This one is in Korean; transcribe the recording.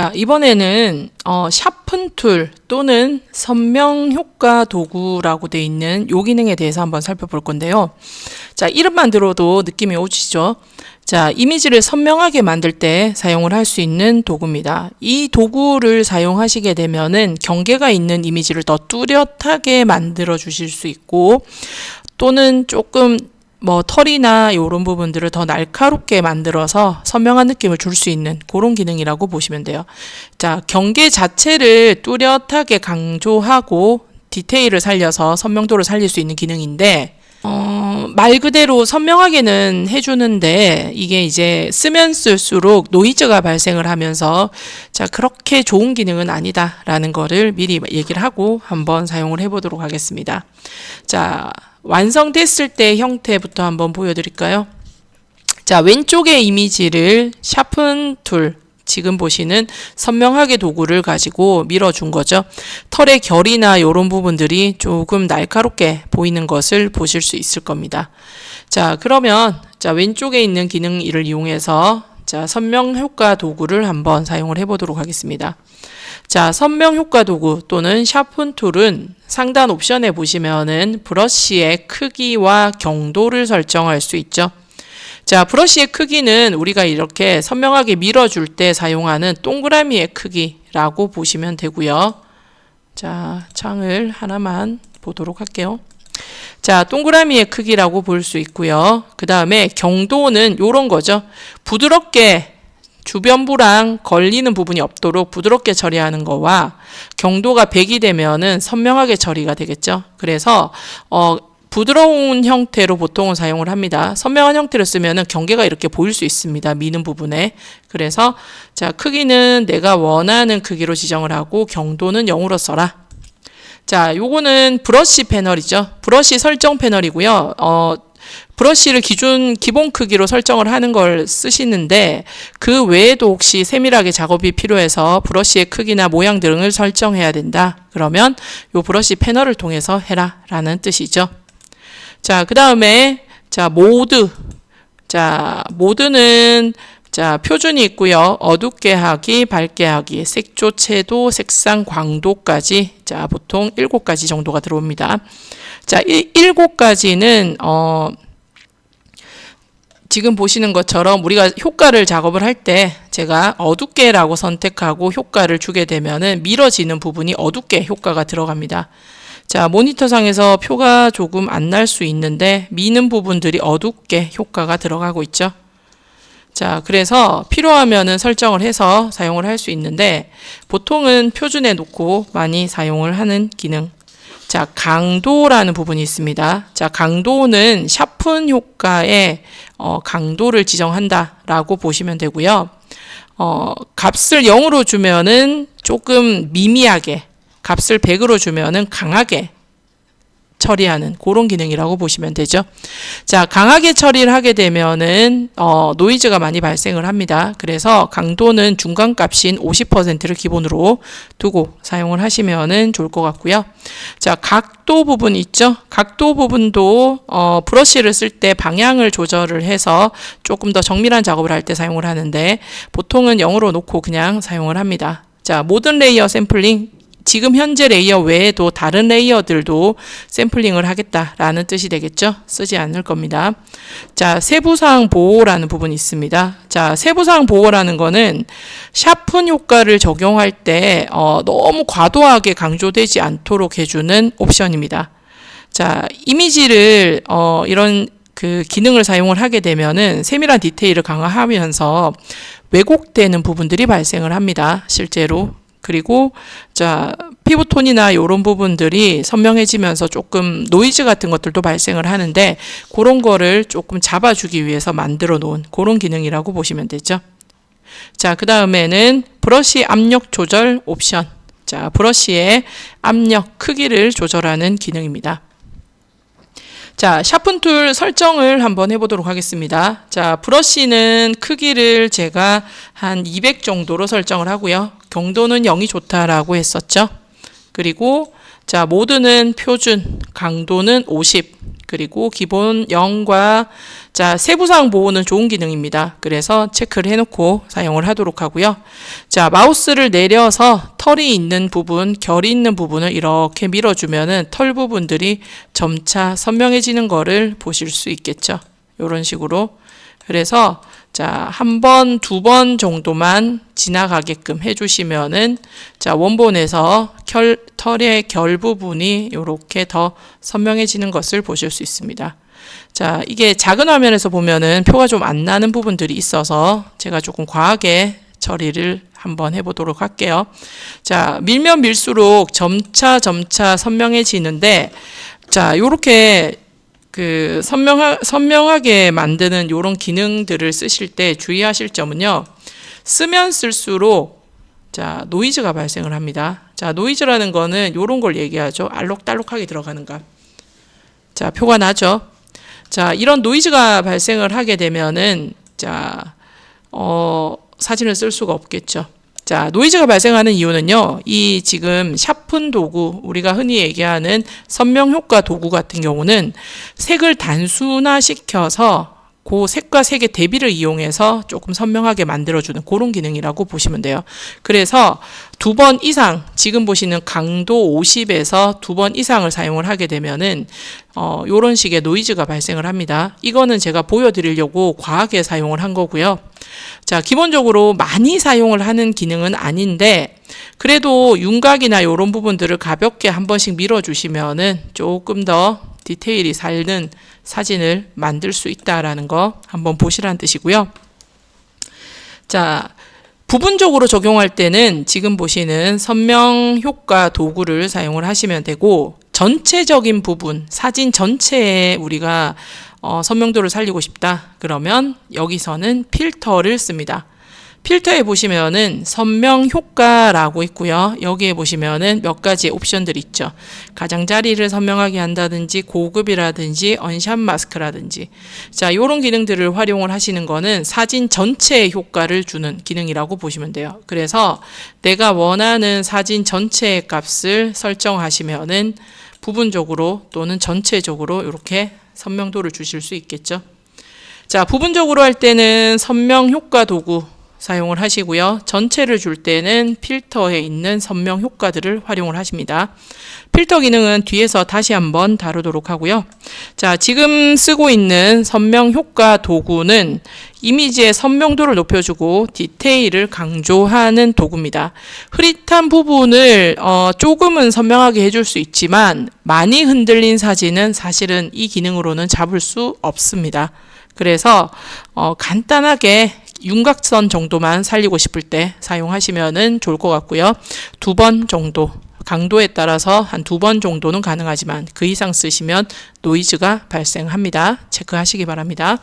자, 이번에는 어, 샤픈 툴 또는 선명 효과 도구라고 돼 있는 요 기능에 대해서 한번 살펴볼 건데요. 자, 이름만 들어도 느낌이 오시죠? 자, 이미지를 선명하게 만들 때 사용을 할 수 있는 도구입니다. 이 도구를 사용하시게 되면은 경계가 있는 이미지를 더 뚜렷하게 만들어 주실 수 있고 또는 조금 뭐 털이나 이런 부분들을 더 날카롭게 만들어서 선명한 느낌을 줄 수 있는 그런 기능이라고 보시면 돼요. 자, 경계 자체를 뚜렷하게 강조하고 디테일을 살려서 선명도를 살릴 수 있는 기능인데 어, 말 그대로 선명하게는 해주는데 이게 이제 쓰면 쓸수록 노이즈가 발생을 하면서 자 그렇게 좋은 기능은 아니다라는 거를 미리 얘기를 하고 한번 사용을 해보도록 하겠습니다. 자 완성됐을 때 형태부터 한번 보여드릴까요? 자, 왼쪽의 이미지를 샤픈 툴, 지금 보시는 선명하게 도구를 가지고 밀어준 거죠. 털의 결이나 이런 부분들이 조금 날카롭게 보이는 것을 보실 수 있을 겁니다. 자, 그러면 자, 왼쪽에 있는 기능을 이용해서 자, 선명 효과 도구를 한번 사용을 해보도록 하겠습니다. 자, 선명 효과 도구 또는 샤픈 툴은 상단 옵션에 보시면은 브러쉬의 크기와 경도를 설정할 수 있죠. 자, 브러쉬의 크기는 우리가 이렇게 선명하게 밀어줄 때 사용하는 동그라미의 크기라고 보시면 되고요. 자, 창을 하나만 보도록 할게요. 자, 동그라미의 크기라고 볼 수 있고요. 그 다음에 경도는 이런 거죠. 부드럽게 주변부랑 걸리는 부분이 없도록 부드럽게 처리하는 거와 경도가 100이 되면은 선명하게 처리가 되겠죠. 그래서 어 부드러운 형태로 보통은 사용을 합니다. 선명한 형태를 쓰면은 경계가 이렇게 보일 수 있습니다. 미는 부분에. 그래서 자, 크기는 내가 원하는 크기로 지정을 하고 경도는 0으로 써라. 자, 요거는 브러쉬 패널이죠. 브러쉬 설정 패널이고요. 어, 브러쉬를 기준 기본 크기로 설정을 하는 걸 쓰시는데 그 외에도 혹시 세밀하게 작업이 필요해서 브러쉬의 크기나 모양 등을 설정해야 된다. 그러면 요 브러쉬 패널을 통해서 해라 라는 뜻이죠. 자, 그 다음에 자, 모드. 자, 모드는 자, 표준이 있고요. 어둡게 하기, 밝게 하기, 색조, 채도, 색상, 광도까지 자, 보통 7가지 정도가 들어옵니다. 자, 7가지는 어 지금 보시는 것처럼 우리가 효과를 작업을 할 때 제가 어둡게라고 선택하고 효과를 주게 되면은 밀어지는 부분이 어둡게 효과가 들어갑니다. 자, 모니터상에서 표가 조금 안 날 수 있는데 미는 부분들이 어둡게 효과가 들어가고 있죠. 자, 그래서 필요하면은 설정을 해서 사용을 할 수 있는데 보통은 표준에 놓고 많이 사용을 하는 기능. 자, 강도라는 부분이 있습니다. 자, 강도는 샤픈 효과의 어, 강도를 지정한다라고 보시면 되고요. 어, 값을 0으로 주면은 조금 미미하게, 값을 100으로 주면은 강하게 처리하는 그런 기능이라고 보시면 되죠. 자, 강하게 처리를 하게 되면은 어, 노이즈가 많이 발생을 합니다. 그래서 강도는 중간 값인 50%를 기본으로 두고 사용을 하시면은 좋을 것 같고요. 자, 각도 부분 있죠? 각도 부분도 어, 브러쉬를 쓸 때 방향을 조절을 해서 조금 더 정밀한 작업을 할 때 사용을 하는데 보통은 0으로 놓고 그냥 사용을 합니다. 자, 모든 레이어 샘플링 지금 현재 레이어 외에도 다른 레이어들도 샘플링을 하겠다라는 뜻이 되겠죠. 쓰지 않을 겁니다. 자, 세부사항 보호라는 부분이 있습니다. 자, 세부사항 보호라는 거는 샤픈 효과를 적용할 때 어, 너무 과도하게 강조되지 않도록 해주는 옵션입니다. 자, 이미지를 어, 이런 그 기능을 사용을 하게 되면은 세밀한 디테일을 강화하면서 왜곡되는 부분들이 발생을 합니다. 실제로 그리고 자 피부톤이나 이런 부분들이 선명해지면서 조금 노이즈 같은 것들도 발생을 하는데 그런 거를 조금 잡아주기 위해서 만들어 놓은 그런 기능이라고 보시면 되죠. 자, 그 다음에는 브러쉬 압력 조절 옵션. 자, 브러쉬의 압력 크기를 조절하는 기능입니다. 자, 샤픈 툴 설정을 한번 해보도록 하겠습니다. 자, 브러쉬는 크기를 제가 한 200 정도로 설정을 하고요. 경도는 0이 좋다라고 했었죠. 그리고 자, 모드는 표준, 강도는 50, 그리고 기본 0과 자, 세부사항 보호는 좋은 기능입니다. 그래서 체크를 해놓고 사용을 하도록 하고요. 자, 마우스를 내려서 털이 있는 부분, 결이 있는 부분을 이렇게 밀어주면은 털 부분들이 점차 선명해지는 거를 보실 수 있겠죠. 이런 식으로. 그래서 자, 한 번, 두 번 정도만 지나가게끔 해주시면은 자, 원본에서 결, 털의 결 부분이 이렇게 더 선명해지는 것을 보실 수 있습니다. 자, 이게 작은 화면에서 보면은 표가 좀 안 나는 부분들이 있어서 제가 조금 과하게 처리를 한번 해보도록 할게요. 자, 밀면 밀수록 점차 점차 선명해지는데, 자, 요렇게 그 선명하, 선명하게 만드는 요런 기능들을 쓰실 때 주의하실 점은요. 쓰면 쓸수록 자, 노이즈가 발생을 합니다. 자, 노이즈라는 거는 요런 걸 얘기하죠. 알록달록하게 들어가는 값. 자, 표가 나죠. 자, 이런 노이즈가 발생을 하게 되면은 자, 어, 사진을 쓸 수가 없겠죠. 자, 노이즈가 발생하는 이유는요. 이 지금 샤픈 도구, 우리가 흔히 얘기하는 선명 효과 도구 같은 경우는 색을 단순화시켜서 그 색과 색의 대비를 이용해서 조금 선명하게 만들어주는 그런 기능이라고 보시면 돼요. 그래서 두 번 이상, 지금 보시는 강도 50에서 두 번 이상을 사용을 하게 되면은, 어, 요런 식의 노이즈가 발생을 합니다. 이거는 제가 보여드리려고 과하게 사용을 한 거고요. 자, 기본적으로 많이 사용을 하는 기능은 아닌데, 그래도 윤곽이나 요런 부분들을 가볍게 한 번씩 밀어주시면은 조금 더 디테일이 살는 사진을 만들 수 있다라는 거 한번 보시라는 뜻이고요. 자, 부분적으로 적용할 때는 지금 보시는 선명 효과 도구를 사용을 하시면 되고 전체적인 부분, 사진 전체에 우리가 어, 선명도를 살리고 싶다. 그러면 여기서는 필터를 씁니다. 필터에 보시면은 선명 효과라고 있고요. 여기에 보시면은 몇 가지 옵션들이 있죠. 가장자리를 선명하게 한다든지 고급이라든지 언샷 마스크라든지 자, 요런 기능들을 활용을 하시는 거는 사진 전체의 효과를 주는 기능이라고 보시면 돼요. 그래서 내가 원하는 사진 전체의 값을 설정하시면은 부분적으로 또는 전체적으로 이렇게 선명도를 주실 수 있겠죠. 자, 부분적으로 할 때는 선명 효과 도구 사용을 하시고요. 전체를 줄 때는 필터에 있는 선명 효과들을 활용을 하십니다. 필터 기능은 뒤에서 다시 한번 다루도록 하고요. 자, 지금 쓰고 있는 선명 효과 도구는 이미지의 선명도를 높여주고 디테일을 강조하는 도구입니다. 흐릿한 부분을 어, 조금은 선명하게 해줄 수 있지만 많이 흔들린 사진은 사실은 이 기능으로는 잡을 수 없습니다. 그래서 어, 간단하게 윤곽선 정도만 살리고 싶을 때 사용하시면은 좋을 것 같고요. 두 번 정도 강도에 따라서 한 두 번 정도는 가능하지만 그 이상 쓰시면 노이즈가 발생합니다. 체크하시기 바랍니다.